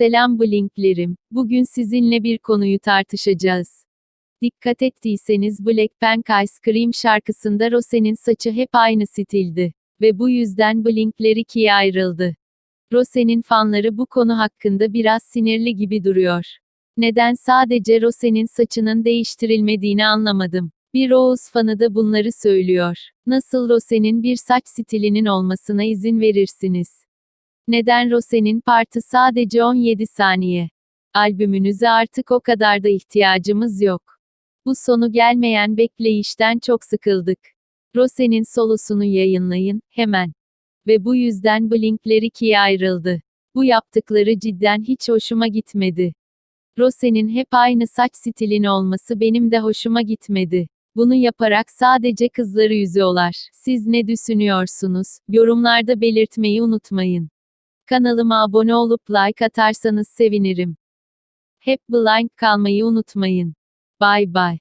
Selam Blinklerim. Bugün sizinle bir konuyu tartışacağız. Dikkat ettiyseniz Blackpink Ice Cream şarkısında Rose'nin saçı hep aynı stildi. Ve bu yüzden Blinkler ikiye ayrıldı. Rose'nin fanları bu konu hakkında biraz sinirli gibi duruyor. Neden sadece Rose'nin saçının değiştirilmediğini anlamadım. Bir Rose fanı da bunları söylüyor. Nasıl Rose'nin bir saç stilinin olmasına izin verirsiniz? Neden Rose'nin partı sadece 17 saniye? Albümünüze artık o kadar da ihtiyacımız yok. Bu sonu gelmeyen bekleyişten çok sıkıldık. Rose'nin solosunu yayınlayın, hemen. Ve bu yüzden Blinkler ikiye ayrıldı. Bu yaptıkları cidden hiç hoşuma gitmedi. Rose'nin hep aynı saç stilin olması benim de hoşuma gitmedi. Bunu yaparak sadece kızları üzüyorlar. Siz ne düşünüyorsunuz? Yorumlarda belirtmeyi unutmayın. Kanalıma abone olup like atarsanız sevinirim. Hep blind kalmayı unutmayın. Bye bye.